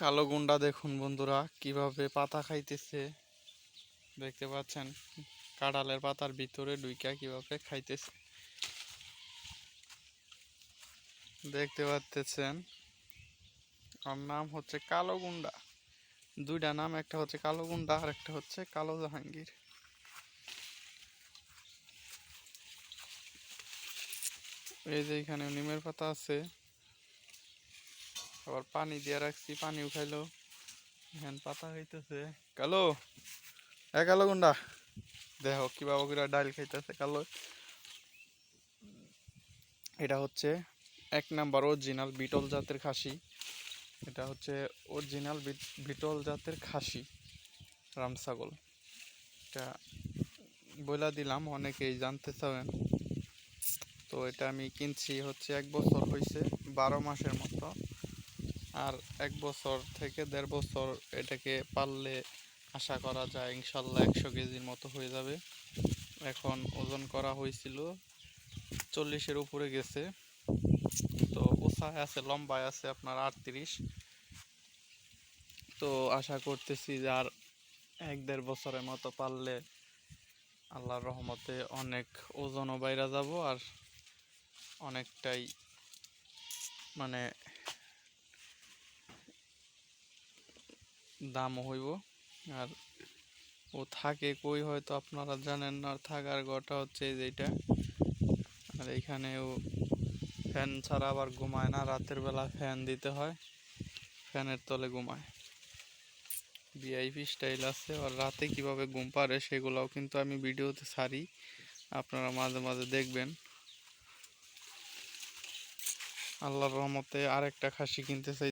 কালো গুন্ডা দেখুন বন্ধুরা, কীভাবে পাতা খাইতেছে। দেখতে পাচ্ছেন, কাঁঠালের পাতার ভিতরে ডুইকা কীভাবে খাইতেছে। দেখতে পাচ্তেছেন ওর নাম হচ্ছে কালো গুন্ডা। দুইটা নাম, একটা হচ্ছে কালো গুন্ডা আর একটা হচ্ছে কালো জাহাঙ্গীর। এই যে এখানে নিমের পাতা আছে। আবার পানি দিয়ে রাখছি পানিও খাইলো এখান পাতা খাইতেছে কালো? এ কালো গুন্ডা। দেখো কীভাবে করে ডাল খাইতেছে কালো। এটা হচ্ছে এক নাম্বার অরিজিনাল বিটল জাতের খাসি। এটা হচ্ছে অরিজিনাল বিটল জাতের খাসি রাম ছাগল। এটা বইলা দিলাম অনেকেই জানতে চাবেন। তো এটা আমি কিনছি হচ্ছে এক বছর হয়েছে বারো মাসের মতো। আর এক বছর থেকে দেড় বছর এটাকে পাললে আশা করা যায় ইনশাল্লাহ একশো কেজির মতো হয়ে যাবে। এখন ওজন করা হয়েছিল চল্লিশের উপরে গেছে। তো উঁচায় আছে, লম্বায় আছে আপনার আটত্রিশ। তো আশা করতেছি যে আর এক দেড় বছরের মতো পারলে আল্লাহর রহমতে অনেক ওজনও বাইরা যাব আর অনেকটাই মানে দামও হইব। আর ও থাকে কই হয়তো আপনারা জানেন না থাকার ঘরটা হচ্ছে যেটা আর এইখানেও ফ্যান ছাড়া আবার ঘুমায় না, রাতের বেলা ফ্যান দিতে হয়, ফ্যানের তলে ঘুমায়। ভিআইপি স্টাইল আছে, আর রাতে কীভাবে ঘুম পারে সেগুলোও কিন্তু আমি ভিডিওতে ছাড়ি, আপনারা মাঝে মাঝে দেখবেন। আল্লাহর রহমতে আরেকটা খাসি কিনতে চাই।